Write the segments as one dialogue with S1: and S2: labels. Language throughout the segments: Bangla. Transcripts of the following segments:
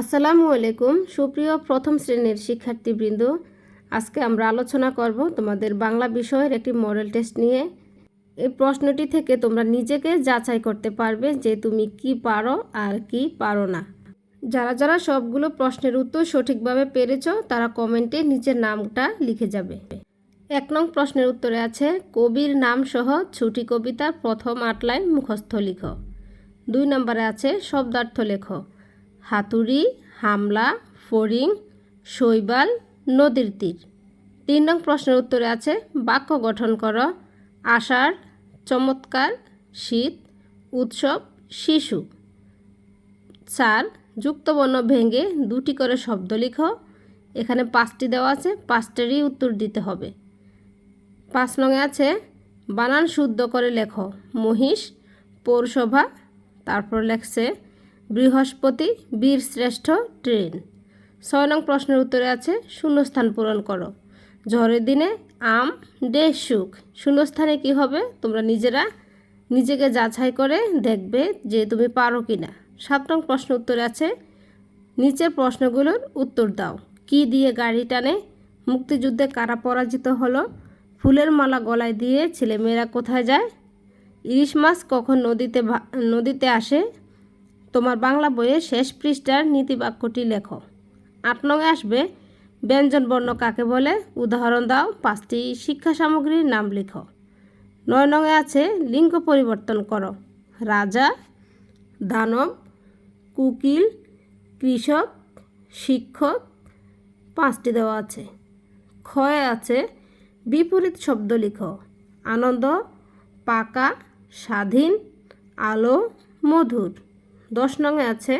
S1: আসসালামু আলাইকুম। সুপ্রিয় প্রথম শ্রেণির শিক্ষার্থীবৃন্দ, আজকে আমরা আলোচনা করব তোমাদের বাংলা বিষয়ের একটি মডেল টেস্ট নিয়ে। এই প্রশ্নটি থেকে তোমরা নিজেকে যাচাই করতে পারবে যে তুমি কি পারো আর কি পারো না। যারা যারা সবগুলো প্রশ্নের উত্তর সঠিকভাবে পেরেছ, তারা কমেন্টে নিচের নামটা লিখে যাবে। এক নং প্রশ্নের উত্তরে আছে, কবির নাম সহ ছুটি কবিতার প্রথম আট লাইন মুখস্থ লিখো। দুই নম্বরে আছে, শব্দার্থ লেখো। হাতুড়ি, হামলা, ফড়িং, শৈবাল, নদীর তীর। তিন নং প্রশ্নের উত্তরে আছে, বাক্য গঠন করো, আষাঢ়, চমৎকার, শীত, উৎসব, শিশু। চার, যুক্তবর্ণ ভেঙে দুটি করে শব্দ লিখো। এখানে পাঁচটি দেওয়া আছে, পাঁচটারই উত্তর দিতে হবে। পাঁচ নঙে আছে, বানান শুদ্ধ করে লেখো। মহিষ, পৌরসভা, তারপর লেখছে বৃহস্পতি বীর শ্রেষ্ঠ ট্রেন। ছয় নং প্রশ্নের উত্তরে আছে, শূন্যস্থান পূরণ করো। ঝড়ের দিনে আম ডে সুখ। শূন্যস্থানে কি হবে? তোমরা নিজেরা নিজেকে যাচাই করে দেখবে যে তুমি পারো কি না সাত নং প্রশ্ন উত্তরে আছে, নিচের প্রশ্নগুলোর উত্তর দাও। কি দিয়ে গাড়ি টানে? মুক্তিযুদ্ধে কারা পরাজিত হলো? ফুলের মালা গলায় দিয়ে ছেলেমেয়েরা কোথায় যায়? ইলিশ মাছ কখন নদীতে নদীতে আসে? তোমার বাংলা বইয়ের শেষ পৃষ্ঠার নীতিবাক্যটি লেখো। আট নঙে আসবে, ব্যঞ্জন বর্ণ কাকে বলে? উদাহরণ দাও, পাঁচটি শিক্ষা সামগ্রীর নাম লিখো। নয় নঙে আছে, লিঙ্গ পরিবর্তন করো। রাজা, দানব, কুকিল, কৃষক, শিক্ষক, পাঁচটি দেওয়া আছে। ক্ষয়ে আছে, বিপরীত শব্দ লিখো। আনন্দ, পাকা, স্বাধীন, আলো, মধুর। দশ নঙে আছে।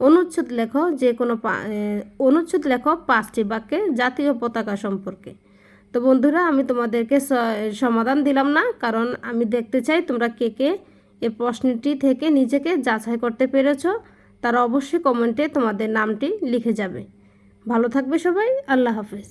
S1: অনুচ্ছেদ লেখো যে কোনো অনুচ্ছেদ লেখো পাঁচটি বাক্যে জাতীয় পতাকা সম্পর্কে। তো বন্ধুরা, আমি তোমাদেরকে সমাধান দিলাম না, কারণ আমি দেখতে চাই তোমরা কে কে এ প্রশ্নটি থেকে নিজেকে যাচাই করতে পেরেছ। তারা অবশ্যই কমেন্টে তোমাদের নামটি লিখে যাবে। ভালো থাকবে সবাই, আল্লাহ হাফেজ।